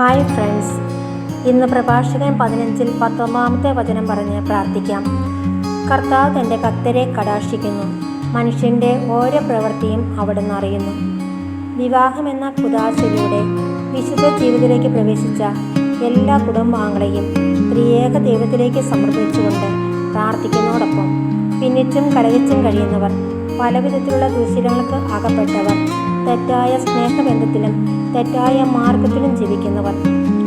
Hi friends ഇന്ന് പ്രഭാഷകൻ പതിനഞ്ചിൽ പത്തൊമ്പതാമത്തെ വചനം പറഞ്ഞ് പ്രാർത്ഥിക്കാം. കർത്താവ് തന്റെ ഭക്തരെ കടാക്ഷിക്കുന്നു. മനുഷ്യന്റെ ഓരോ പ്രവൃത്തിയും അവിടുന്ന് അറിയുന്നു. വിവാഹമെന്ന കുതാശയിലൂടെ വിശുദ്ധ ജീവിതത്തിലേക്ക് പ്രവേശിച്ച എല്ലാ കുടുംബാംഗങ്ങളെയും ത്രിയേക ദൈവത്തിലേക്ക് സമർപ്പിച്ചുകൊണ്ട് പ്രാർത്ഥിക്കുന്നതോടൊപ്പം പിന്നിച്ചും കലഹിച്ചും കഴിയുന്നവർ പലവിധത്തിലുള്ള ദുശീലങ്ങൾക്ക് അകപ്പെട്ടവർ തെറ്റായ സ്നേഹബന്ധത്തിലും തെറ്റായ മാർഗത്തിലും ജീവിക്കുന്നവർ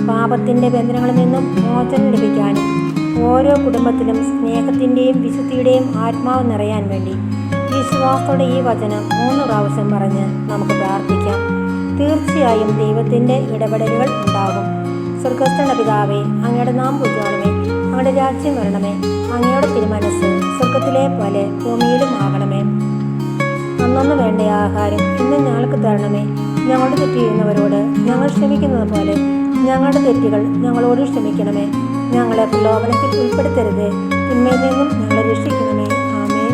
പാപത്തിന്റെ ബന്ധനങ്ങളിൽ നിന്നും മോചനം ലഭിക്കാനും ഓരോ കുടുംബത്തിലും സ്നേഹത്തിന്റെയും വിശുദ്ധിയുടെയും ആത്മാവ് നിറയാൻ വേണ്ടി വിശ്വാസത്തോടെ ഈ വചനം മൂന്ന് പ്രാവശ്യം പറഞ്ഞ് നമുക്ക് പ്രാർത്ഥിക്കാം. തീർച്ചയായും ദൈവത്തിന്റെ ഇടപെടലുകൾ ഉണ്ടാകും. സ്വർഗസ്ഥന പിതാവേ അങ്ങയുടെ നാം പൂജാണമേ അങ്ങയുടെ രാജ്യം വരണമേ. അങ്ങയുടെ തിരുമനസ് സ്വർഗത്തിലെ പോലെ ഭൂമിയിലും ആകണമേ. അന്നന്ന് വേണ്ട ആഹാരം ഇന്ന് ഞങ്ങൾക്ക് തരണമേ. ഞങ്ങളുടെ തെറ്റ് ചെയ്യുന്നവരോട് ഞങ്ങൾ ക്ഷമിക്കുന്നത് പോലെ ഞങ്ങളുടെ തെറ്റുകൾ ഞങ്ങളോട് ക്ഷമിക്കണമേ. ഞങ്ങളെ പ്രലോഭനത്തിൽ ഉൾപ്പെടുത്തരുത്. തിന്മയിൽ നിന്നും ഞങ്ങളെ രക്ഷിക്കണമേ. ആമേ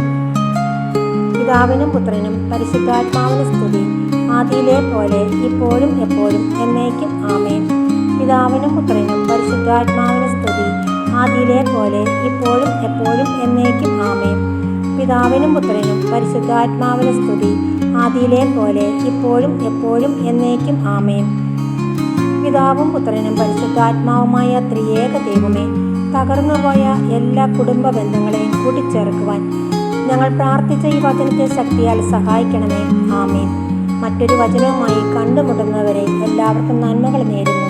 പിതാവിനും പുത്രനും പരിശുദ്ധാത്മാവിന് സ്തുതി. ആദിയിലെ പോലെ ഇപ്പോഴും എപ്പോഴും എന്നേക്കും ആമേ പിതാവിനും പുത്രനും പരിശുദ്ധാത്മാവിന് സ്തുതി. ആദിയിലെ പോലെ ഇപ്പോഴും എപ്പോഴും എന്നേക്കും ആമേൻ. പിതാവിനും പുത്രനും പരിശുദ്ധാത്മാവിന് സ്തുതി. ആദിയിലെ പോലെ ഇപ്പോഴും എപ്പോഴും എന്നേക്കും ആമേൻ. പിതാവും പുത്രനും പരിശുദ്ധാത്മാവുമായ ത്രിയേക ദൈവമേ തകർന്നുപോയ എല്ലാ കുടുംബ ബന്ധങ്ങളെയും കൂട്ടിച്ചേർക്കുവാൻ ഞങ്ങൾ പ്രാർത്ഥിച്ച ഈ വചനത്തെ ശക്തിയാൽ സഹായിക്കണമേ. ആമേൻ. മറ്റൊരു വചനവുമായി കണ്ടുമുട്ടുന്നവരെ എല്ലാവർക്കും നന്മകൾ നേരുന്നു.